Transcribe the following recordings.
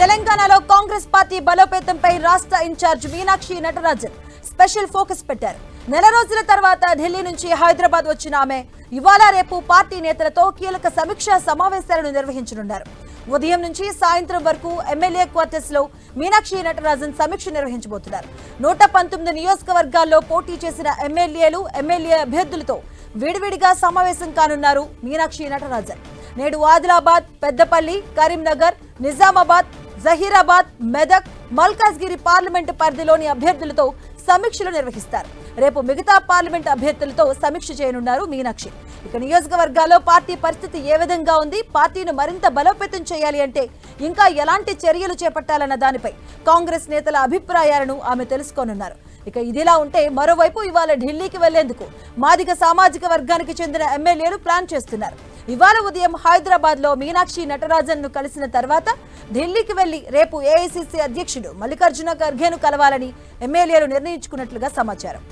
తెలంగాణలో కాంగ్రెస్ పార్టీ బలోపేతంపై రాష్ట్ర in charge Meenakshi Natarajan special focus పెట్టారు. నెల రోజుల తర్వాత ఢిల్లీ నుంచి హైదరాబాద్ వచ్చిన ఆమె ఇవాళ రేపు పార్టీ నేతలతో కీలక సమీక్షా సమావేశాలను నిర్వహించనున్నారు. ఉదయం నుంచి సాయంత్రం వరకు ఎమ్మెల్యే క్వార్టర్స్లో మీనాక్షి నటరాజన్ సమీక్ష నిర్వహించబోతున్నారు. నూట పంతొమ్మిది నియోజకవర్గాల్లో పోటీ చేసిన ఎమ్మెల్యేలు ఎమ్మెల్యే అభ్యర్థులతో విడివిడిగా సమావేశం కానున్నారు మీనాక్షి నటరాజన్. నేడు ఆదిలాబాద్ పెద్దపల్లి కరీంనగర్ నిజామాబాద్ జహీరాబాద్ మెదక్ మల్కాజ్గిరి పార్లమెంటు పరిధిలోని అభ్యర్థులతో సమీక్షలు నిర్వహిస్తారు. రేపు మిగతా పార్లమెంట్ అభ్యర్థులతో సమీక్ష చేయనున్నారు మీనాక్షి. ఇక నియోజకవర్గాల్లో పార్టీ పరిస్థితి ఏ విధంగా ఉంది? పార్టీని మరింత బలోపేతం చేయాలి అంటే ఇంకా ఎలాంటి చర్యలు చేపట్టాలన్న దానిపై కాంగ్రెస్ నేతల అభిప్రాయాలను ఆమె తెలుసుకోనున్నారు. ఇక ఇదిలా ఉంటే మరోవైపు ఇవాళ ఢిల్లీకి వెళ్ళేందుకు మాదిగ సామాజిక వర్గానికి చెందిన ఎమ్మెల్యేలు ప్లాన్ చేస్తున్నారు. ఇవాళ ఉదయం హైదరాబాద్లో మీనాక్షి నటరాజన్ను కలిసిన తర్వాత ఢిల్లీకి వెళ్ళి రేపు ఏఐసిసి అధ్యక్షుడు మల్లికార్జున ఖర్గేను కలవాలని ఎమ్మెల్యేలు నిర్ణయించుకున్నట్లుగా సమాచారం.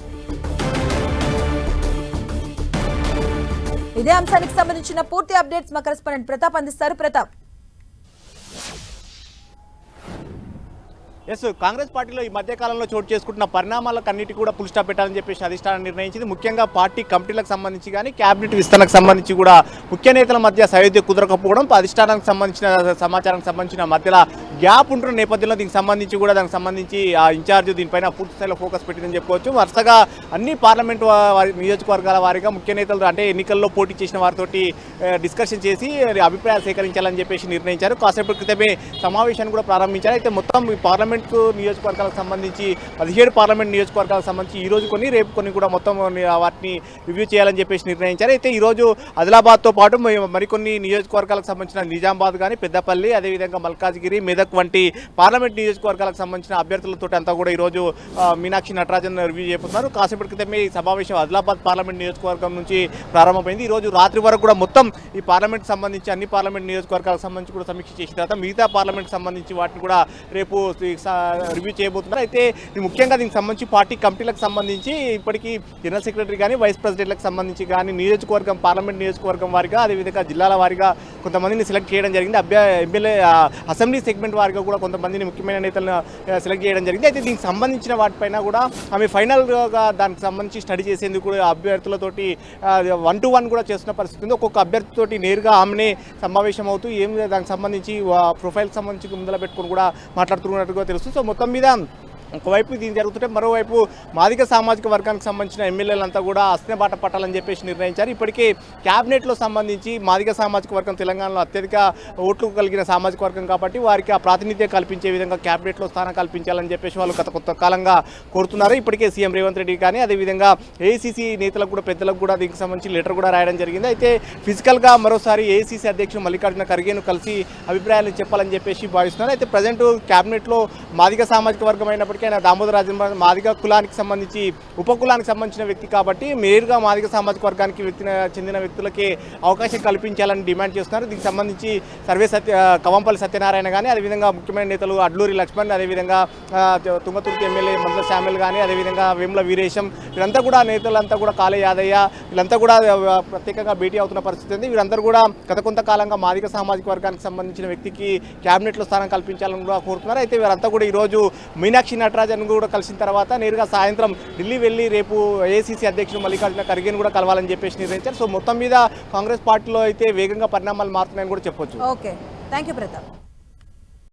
ఇదే అంశానికి సంబంధించిన పూర్తి అప్డేట్స్ మా కరెస్పాండెంట్ ప్రతాప్ అందిస్తారు. ప్రతాప్. ఎస్ కాంగ్రెస్ పార్టీలో ఈ మధ్యకాలంలో చోటు చేసుకుంటున్న పరిణామాలకు అన్నిటి కూడా పుల్ స్టాప్ పెట్టాలని చెప్పేసి అధిష్టానం నిర్ణయించింది. ముఖ్యంగా పార్టీ కమిటీలకు సంబంధించి కానీ క్యాబినెట్ విస్తరణకు సంబంధించి కూడా ముఖ్య నేతల మధ్య సయోధ్య కుదరకపోవడం అధిష్టానానికి సంబంధించిన సమాచారానికి సంబంధించిన మధ్యలో గ్యాప్ ఉంటున్న నేపథ్యంలో దీనికి సంబంధించి కూడా దానికి సంబంధించి ఆ ఇన్ఛార్జ్ దీనిపైన పూర్తి స్థాయిలో ఫోకస్ పెట్టిందని చెప్పుకోవచ్చు. వరుసగా అన్ని పార్లమెంట్ నియోజకవర్గాల వారిగా ముఖ్య నేతలు అంటే ఎన్నికల్లో పోటీ చేసిన వారితోటి డిస్కషన్ చేసి అభిప్రాయాలు సేకరించాలని చెప్పేసి నిర్ణయించారు. కాసేపటి క్రితమే సమావేశాన్ని కూడా ప్రారంభించారు. అయితే మొత్తం ఈ పార్లమెంట్ నియోజకవర్గాలకు సంబంధించి పదిహేడు పార్లమెంట్ నియోజకవర్గాలకు సంబంధించి ఈ రోజు కొన్ని రేపు కొన్ని కూడా మొత్తం వాటిని రివ్యూ చేయాలని చెప్పేసి నిర్ణయించారు. అయితే ఈరోజు ఆదిలాబాద్తో పాటు మరి- మరికొన్ని నియోజకవర్గాలకు సంబంధించిన నిజామాబాద్ కానీ పెద్దపల్లి అదేవిధంగా మల్కాజ్గిరి మెదక్ వంటి పార్లమెంట్ నియోజకవర్గాలకు సంబంధించిన అభ్యర్థులతో అంతా కూడా ఈరోజు మీనాక్షి నటరాజన్ రివ్యూ చేస్తున్నారు కాసేపటి క్రితమే ఈ సమావేశం ఆదిలాబాద్ పార్లమెంట్ నియోజకవర్గం నుంచి ప్రారంభమైంది. ఈ రోజు రాత్రి వరకు కూడా మొత్తం ఈ పార్లమెంట్ సంబంధించి అన్ని పార్లమెంట్ నియోజకవర్గాలకు సంబంధించి కూడా సమీక్ష చేసిన తర్వాత మిగతా పార్లమెంట్ సంబంధించి వాటిని కూడా రేపు రివ్యూ చేయబోతున్నారు. అయితే ముఖ్యంగా దీనికి సంబంధించి పార్టీ కమిటీలకు సంబంధించి ఇప్పటికీ జనరల్ సెక్రటరీ కానీ వైస్ ప్రెసిడెంట్లకు సంబంధించి కానీ నియోజకవర్గం పార్లమెంట్ నియోజకవర్గం వారిగా అదేవిధంగా జిల్లాల వారిగా కొంతమందిని సెలెక్ట్ చేయడం జరిగింది. అభ్య ఎమ్మెల్యే అసెంబ్లీ సెగ్మెంట్ వారిగా కూడా కొంతమందిని ముఖ్యమైన నేతలను సెలెక్ట్ చేయడం జరిగింది. అయితే దీనికి సంబంధించిన వాటిపైన కూడా ఆమె ఫైనల్గా దానికి సంబంధించి స్టడీ చేసేందుకు కూడా అభ్యర్థులతోటి వన్ టు వన్ కూడా చేస్తున్న పరిస్థితి ఉంది. ఒక్కొక్క అభ్యర్థితోటి నేరుగా ఆమెనే సమావేశం అవుతూ ఏం దానికి సంబంధించి ప్రొఫైల్ సంబంధించి ముందర పెట్టుకొని కూడా మాట్లాడుతున్నట్టుగా తెలుస్తుంది. సో మొత్తం మీద ఒకవైపు దీని జరుగుతుంటే మరోవైపు మాదిక సామాజిక వర్గానికి సంబంధించిన ఎమ్మెల్యేలంతా కూడా అస్నే బాట పట్టాలని చెప్పేసి నిర్ణయించారు. ఇప్పటికే క్యాబినెట్లో సంబంధించి మాదిక సామాజిక వర్గం తెలంగాణలో అత్యధిక ఓట్లు కలిగిన సామాజిక వర్గం కాబట్టి వారికి ఆ ప్రాతినిధ్యం కల్పించే విధంగా క్యాబినెట్లో స్థానం కల్పించాలని చెప్పేసి వాళ్ళు గత కొత్త కాలంగా కోరుతున్నారు. ఇప్పటికే సీఎం రేవంత్ రెడ్డి కానీ అదేవిధంగా ఏసీసీ నేతలకు కూడా పెద్దలకు కూడా దీనికి సంబంధించి లెటర్ కూడా రాయడం జరిగింది. అయితే ఫిజికల్గా మరోసారి ఏసీసీ అధ్యక్షుడు మల్లికార్జున ఖర్గేను కలిసి అభిప్రాయాలు చెప్పాలని చెప్పేసి భావిస్తున్నారు. అయితే ప్రజెంట్ క్యాబినెట్లో మాదిగ సామాజిక వర్గం అయినప్పటికీ ఆయన దామోదర రాజన్ మాదిగ కులానికి సంబంధించి ఉప కులానికి సంబంధించిన వ్యక్తి కాబట్టి మేరుగా మాదిగ సామాజిక వర్గానికి వ్యక్తి చెందిన వ్యక్తులకి అవకాశం కల్పించాలని డిమాండ్ చేస్తున్నారు. దీనికి సంబంధించి సర్వే సత్య కవంపల్లి సత్యనారాయణ కానీ అదేవిధంగా ముఖ్యమైన నేతలు అడ్లూరి లక్ష్మణ్ అదేవిధంగా తుంగతుర్తి ఎమ్మెల్యే మంత్ర శామ్యుల్ కానీ అదేవిధంగా వేముల వీరేశం వీరంతా కూడా నేతలంతా కూడా కాళే యాదయ్య వీళ్ళంతా కూడా ప్రత్యేకంగా భేటీ అవుతున్న పరిస్థితి ఉంది. వీరందరూ కూడా గత కొంతకాలంగా మాదిగ సామాజిక వర్గానికి సంబంధించిన వ్యక్తికి క్యాబినెట్లో స్థానం కల్పించాలని కూడా కోరుతున్నారు. అయితే వీరంతా కూడా ఈరోజు మీనాక్షి నటరాజన్ కూడా కలిసిన తర్వాత నేరుగా సాయంత్రం ఢిల్లీ వెళ్ళి రేపు ఏసీసీ అధ్యక్షుడు మల్లికార్జున ఖర్గేని కూడా కలవాలని చెప్పేసి నిర్ణయించారు. సో మొత్తం మీద కాంగ్రెస్ పార్టీలో అయితే వేగంగా పరిణామాలు మారుతున్నాయని కూడా చెప్పొచ్చు. ఓకే. Thank you Pratap.